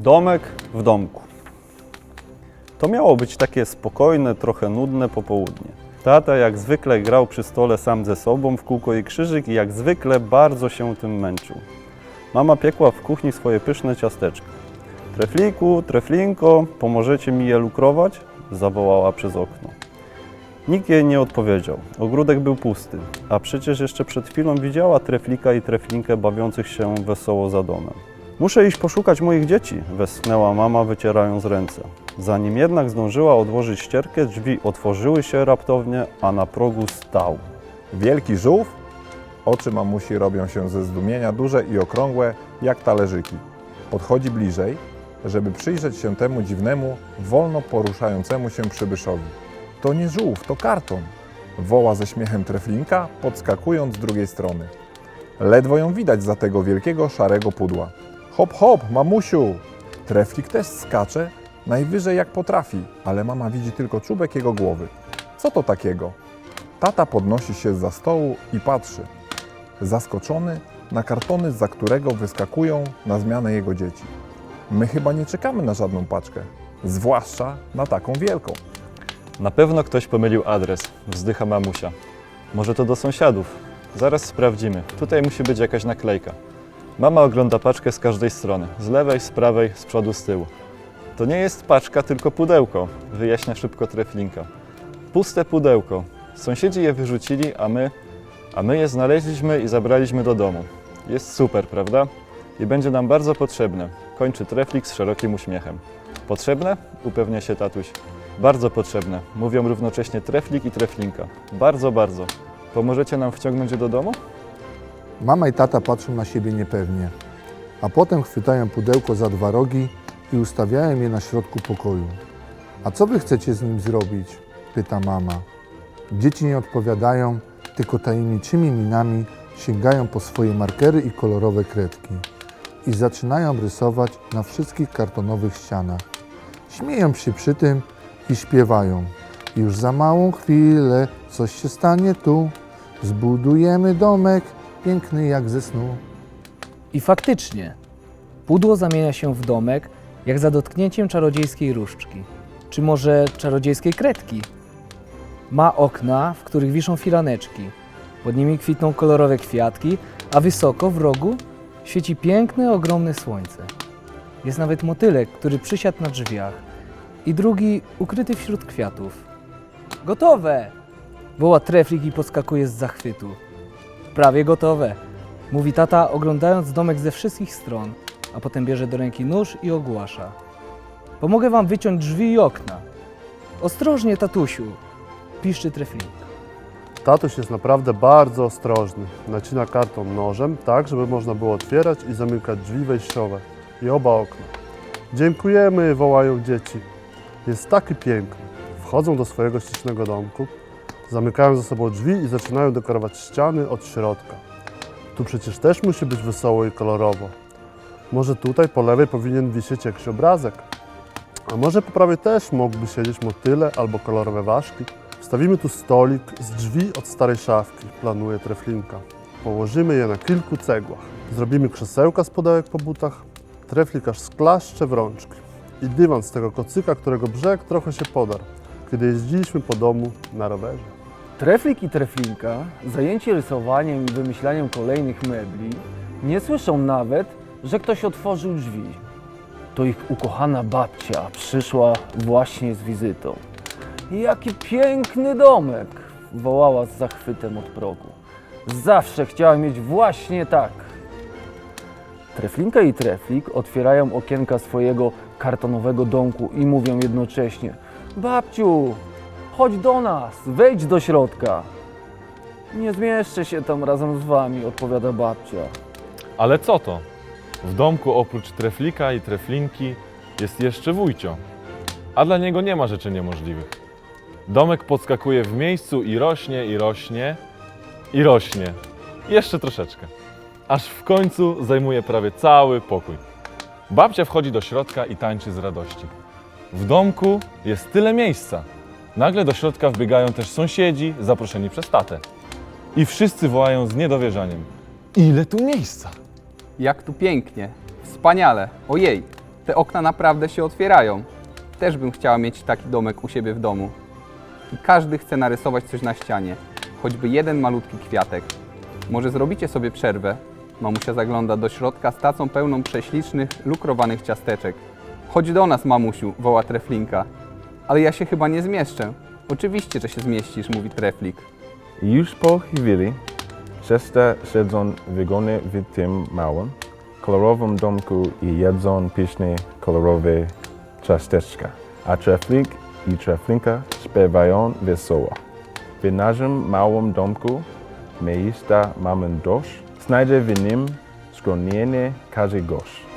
Domek w domku. To miało być takie spokojne, trochę nudne popołudnie. Tata jak zwykle grał przy stole sam ze sobą w kółko i krzyżyk i jak zwykle bardzo się tym męczył. Mama piekła w kuchni swoje pyszne ciasteczka. Trefliku, treflinko, pomożecie mi je lukrować? zawołała przez okno. Nikt jej nie odpowiedział. Ogródek był pusty, a przecież jeszcze przed chwilą widziała treflika i treflinkę bawiących się wesoło za domem. Muszę iść poszukać moich dzieci, westchnęła mama, wycierając ręce. Zanim jednak zdążyła odłożyć ścierkę, drzwi otworzyły się raptownie, a na progu stał. Wielki żółw? Oczy mamusi robią się ze zdumienia duże i okrągłe, jak talerzyki. Podchodzi bliżej, żeby przyjrzeć się temu dziwnemu, wolno poruszającemu się przybyszowi. To nie żółw, to karton. Woła ze śmiechem treflinka, podskakując z drugiej strony. Ledwo ją widać za tego wielkiego, szarego pudła. Hop, hop, mamusiu! Treflik też skacze, najwyżej jak potrafi, ale mama widzi tylko czubek jego głowy. Co to takiego? Tata podnosi się za stołu i patrzy. Zaskoczony na kartony, za którego wyskakują na zmianę jego dzieci. My chyba nie czekamy na żadną paczkę, zwłaszcza na taką wielką. Na pewno ktoś pomylił adres, wzdycha mamusia. Może to do sąsiadów. Zaraz sprawdzimy. Tutaj musi być jakaś naklejka. Mama ogląda paczkę z każdej strony. Z lewej, z prawej, z przodu, z tyłu. To nie jest paczka, tylko pudełko, wyjaśnia szybko treflinka. Puste pudełko. Sąsiedzi je wyrzucili, a my, a my je znaleźliśmy i zabraliśmy do domu. Jest super, prawda? I będzie nam bardzo potrzebne. Kończy treflik z szerokim uśmiechem. Potrzebne? Upewnia się tatuś. Bardzo potrzebne. Mówią równocześnie treflik i treflinka. Bardzo, bardzo. Pomożecie nam wciągnąć je do domu? Mama i tata patrzą na siebie niepewnie, a potem chwytają pudełko za dwa rogi i ustawiają je na środku pokoju. A co wy chcecie z nim zrobić? pyta mama. Dzieci nie odpowiadają, tylko tajemniczymi minami sięgają po swoje markery i kolorowe kredki i zaczynają rysować na wszystkich kartonowych ścianach. Śmieją się przy tym i śpiewają. Już za małą chwilę coś się stanie tu. Zbudujemy domek piękny jak ze snu. I faktycznie, pudło zamienia się w domek, jak za dotknięciem czarodziejskiej różdżki, czy może czarodziejskiej kredki. Ma okna, w których wiszą firaneczki, pod nimi kwitną kolorowe kwiatki, a wysoko w rogu świeci piękne, ogromne słońce. Jest nawet motylek, który przysiadł na drzwiach i drugi ukryty wśród kwiatów. Gotowe! Woła treflik i podskakuje z zachwytu. Prawie gotowe, mówi tata, oglądając domek ze wszystkich stron, a potem bierze do ręki nóż i ogłasza. Pomogę wam wyciąć drzwi i okna. Ostrożnie, tatusiu, piszczy treflik. Tatuś jest naprawdę bardzo ostrożny. Nacina karton nożem, tak żeby można było otwierać i zamykać drzwi wejściowe i oba okna. Dziękujemy, wołają dzieci. Jest taki piękny. Wchodzą do swojego ślicznego domku, zamykają za sobą drzwi i zaczynają dekorować ściany od środka. Tu przecież też musi być wesoło i kolorowo. Może tutaj po lewej powinien wisieć jakiś obrazek. A może po prawej też mógłby siedzieć motyle albo kolorowe ważki. Wstawimy tu stolik z drzwi od starej szafki, planuje treflinka. Położymy je na kilku cegłach. Zrobimy krzesełka z pudełek po butach. Treflik aż sklaszcze w rączki. I dywan z tego kocyka, którego brzeg trochę się podarł, kiedy jeździliśmy po domu na rowerze. Treflik i treflinka, zajęci rysowaniem i wymyślaniem kolejnych mebli, nie słyszą nawet, że ktoś otworzył drzwi. To ich ukochana babcia przyszła właśnie z wizytą. Jaki piękny domek! wołała z zachwytem od progu. Zawsze chciałem mieć właśnie tak. Treflinka i treflik otwierają okienka swojego kartonowego domku i mówią jednocześnie: Babciu, chodź do nas, wejdź do środka. Nie zmieszczę się tam razem z wami, odpowiada babcia. Ale co to? W domku oprócz treflika i treflinki jest jeszcze wujcio. A dla niego nie ma rzeczy niemożliwych. Domek podskakuje w miejscu i rośnie, i rośnie, i rośnie. Jeszcze troszeczkę. Aż w końcu zajmuje prawie cały pokój. Babcia wchodzi do środka i tańczy z radości. W domku jest tyle miejsca. Nagle do środka wbiegają też sąsiedzi, zaproszeni przez tatę. I wszyscy wołają z niedowierzaniem. Ile tu miejsca! Jak tu pięknie, wspaniale, ojej. Te okna naprawdę się otwierają. Też bym chciała mieć taki domek u siebie w domu. I każdy chce narysować coś na ścianie, choćby jeden malutki kwiatek. Może zrobicie sobie przerwę? Mamusia zagląda do środka z tacą pełną prześlicznych, lukrowanych ciasteczek. Chodź do nas, mamusiu, woła Treflinka. Ale ja się chyba nie zmieszczę. Oczywiście, że się zmieścisz, mówi Treflik. Już po chwili siostra siedzą wygony w tym małym, kolorowym domku i jedzą pyszne, kolorowe ciasteczka. A treflik i treflinka śpiewają wesoło. W naszym małym domku miejsca mamy dość, znajdzie w nim schronienie każdy gość.